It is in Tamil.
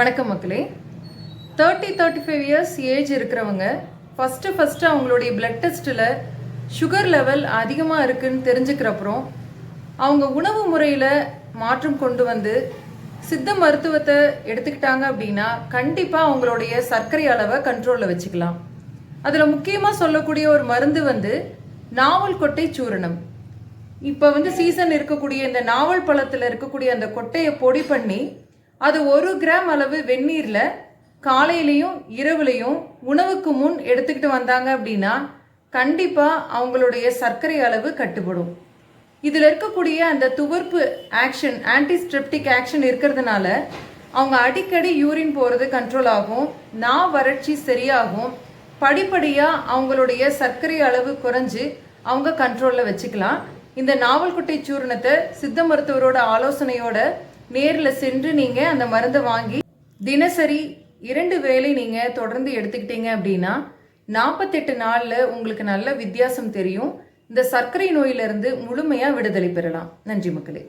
வணக்கம் மக்களே. Thirty thirty five years age இருக்கிறவங்க ஃபஸ்ட்டு ஃபஸ்ட்டு அவங்களுடைய பிளட் டெஸ்ட்டில் சுகர் லெவல் அதிகமாக இருக்குன்னு தெரிஞ்சுக்கிறப்புறம் அவங்க உணவு முறையில் மாற்றம் கொண்டு வந்து சித்த மருத்துவத்தை எடுத்துக்கிட்டாங்க அப்படின்னா கண்டிப்பாக அவங்களுடைய சர்க்கரை அளவை கண்ட்ரோலில் வச்சுக்கலாம். அதில் முக்கியமாக சொல்லக்கூடிய ஒரு மருந்து வந்து நாவல் கொட்டை சூரணம். இப்போ வந்து சீசன் இருக்கக்கூடிய இந்த நாவல் பழத்தில் இருக்கக்கூடிய அந்த கொட்டையை பொடி பண்ணி அது ஒரு கிராம் அளவு வெந்நீரில் காலையிலையும் இரவுலையும் உணவுக்கு முன் எடுத்துக்கிட்டு வந்தாங்க அப்படின்னா கண்டிப்பாக அவங்களுடைய சர்க்கரை அளவு கட்டுப்படும். இதில் இருக்கக்கூடிய அந்த துவர்ப்பு ஆக்ஷன் ஆன்டிஸ்ட்ரெப்டிக் ஆக்ஷன் இருக்கிறதுனால அவங்க அடிக்கடி யூரின் போகிறது கண்ட்ரோல் ஆகும் நா வறட்சி சரியாகும் படிப்படியாக அவங்களுடைய சர்க்கரை அளவு குறைஞ்சு அவங்க கண்ட்ரோலில் வச்சுக்கலாம். இந்த நாவல்குட்டை சூர்ணத்தை சித்த மருத்துவரோட ஆலோசனையோட நேரில் சென்று நீங்கள் அந்த மருந்தை வாங்கி தினசரி இரண்டு வேலை நீங்கள் தொடர்ந்து எடுத்துக்கிட்டீங்க அப்படின்னா நாற்பத்தெட்டு நாளில் உங்களுக்கு நல்ல வித்தியாசம் தெரியும். இந்த சர்க்கரை நோயிலிருந்து முழுமையாக விடுதலை பெறலாம். நன்றி மக்களே.